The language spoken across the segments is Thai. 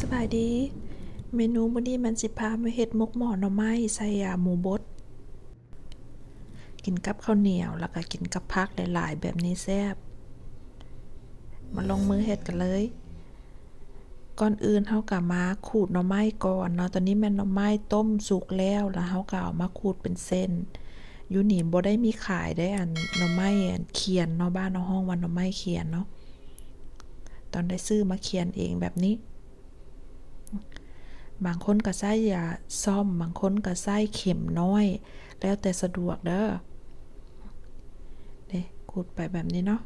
สบายดี เมนูมื้อนี้มันสิพามาเฮ็ดมกหม้อหน่อไม้ใส่อ่าหมูบด กินกับข้าวเหนียว แล้วก็กินกับผักหลายๆ แบบนี้แซ่บ มาลงมือเฮ็ดกันเลย ก่อนอื่นเฮาก็มาขูดหน่อไม้ก่อนเนาะ ตอนนี้แม่นหน่อไม้ต้มสุกแล้ว แล้วเฮาก็เอามาขูดเป็นเส้น อยู่นี่บ่ได้มีขายได้อันหน่อไม้อันเขียนเนาะบ้านเนาะห้องว่าหน่อไม้เขียนเนาะ ตอนได้ซื้อมาเขียนเองแบบนี้ บางคนก็ใส่ยาซ่อม บางคนก็ใส่เข็มน้อย แล้วแต่สะดวกเด้อเด้ขูดไปแบบนี้เนาะ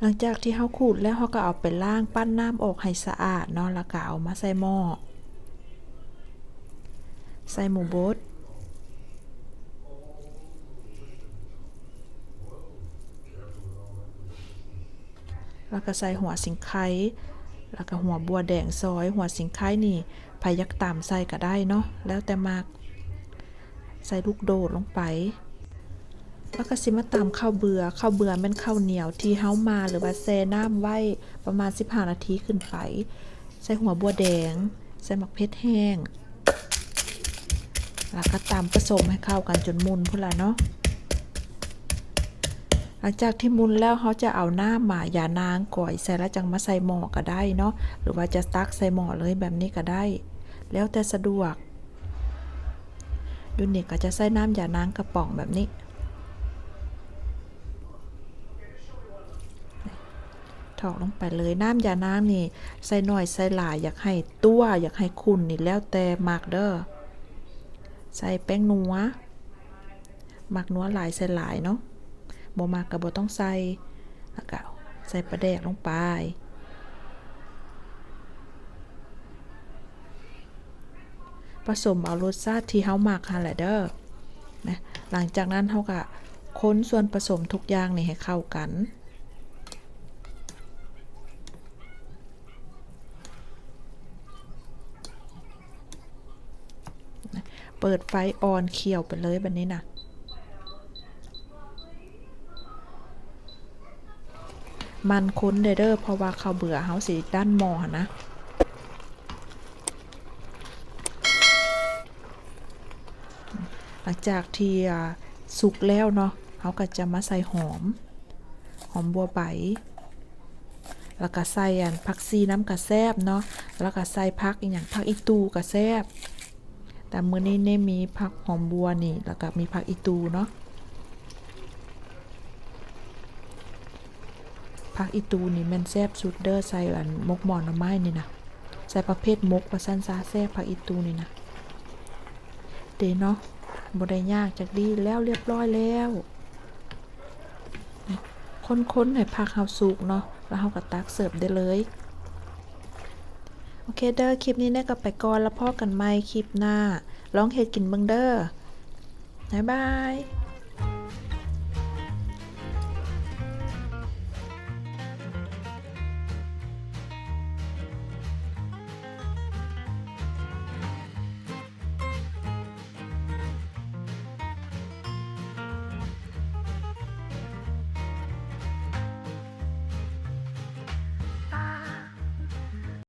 หลังจากที่เฮาขูดแล้วเฮาก็เอาไปล้างปั้นน้ำออกให้สะอาดเนาะ แล้วก็เอามาใส่หม้อ ใส่หมูบดแล้วก็ใส่หัวสิงไค แล้วก็หัวบัวแดงซอย หัวสิงไคนี่ไผยักตามใส่ก็ได้เนาะแล้วแต่มาก ใส่ลูกโดดลงไปแล้วก็สิมาตามข้าวเบือ่อข้าวเบือแม่นข้าวเหนียวที่เฮามาหรือว่าแช่น้ำไว้ประมาณ 15 นาทีขึ้นไป ใส่หัวบัวแดง ใส่หมักเพชรแห้ง แล้วก็ตามผสมให้เข้ากันจนมุนพุ่นละเนาะ หลังจากที่มุนแล้วเขาจะเอาหน้าหมายานางก่อยใส่แล้วจังมาใส่หม้อก็ได้เนาะหรือว่าจะตักใส่หม้อเลยแบบนี้ก็ได้ แล้วแต่สะดวกยูนิคก็จะใส่น้ำยานางกระป๋องแบบนี้ถอกลงไปเลยน้ำยานางนี่ ใส่หน่อย ใส่หลาย อยากให้ตัวอยากให้ขุ่นนี่แล้วแต่มากเด้อใส่แป้งนัวหมักนัวหลายใส่หลายเนาะ บ่มากก็บ่ต้องใส่แล้วก็ใส่ปลาแดกลงไป ผสมเอารสชาติที่เฮามักหั่นแหละเด้อนะหลังจากนั้นเฮาก็ค้นส่วนผสมทุกอย่างนี่ให้เข้ากันเปิดไฟออนเขียวไปเลยแบบนี้นะ มันค้นเด้อเดอเพราะว่าเขาเบื่อเฮาสิด้านหมอห์นะหลังจากที่สุกแล้วเนาะเขาก็จะมาใส่หอม หอมบัวใบแล้วก็ใส่อันผักซีน้ำกระแซบเนาะแล้วก็ใส่ผักอีกอย่างผักอีตูกระแซบแต่มื้อนี้เนี่ยมีผักหอมบัวนี่ แล้วก็มีผักอีตูเนาะ ผักอีตูนี่แมันแซบสุดเด้อใส่อันมกหมอนน่อไม้นี่นะใส่ประเภทมกว่าสั้นซาแซบผักอีตูนี่นะเดเนาะบ่ได้ยากจากดีแล้วเรียบร้อยแล้วค้นๆให้ผักเฮาสุกเนาะแล้วเฮาก็ตักเสิร์ฟได้เลยโอเคเด้อคลิปนี้เนี่ยก็ไปก่อนแล้วพ่อกันใหม่คลิปหน้า ลองเฮ็ดกินเบิ่งเด้อบ๊ายบาย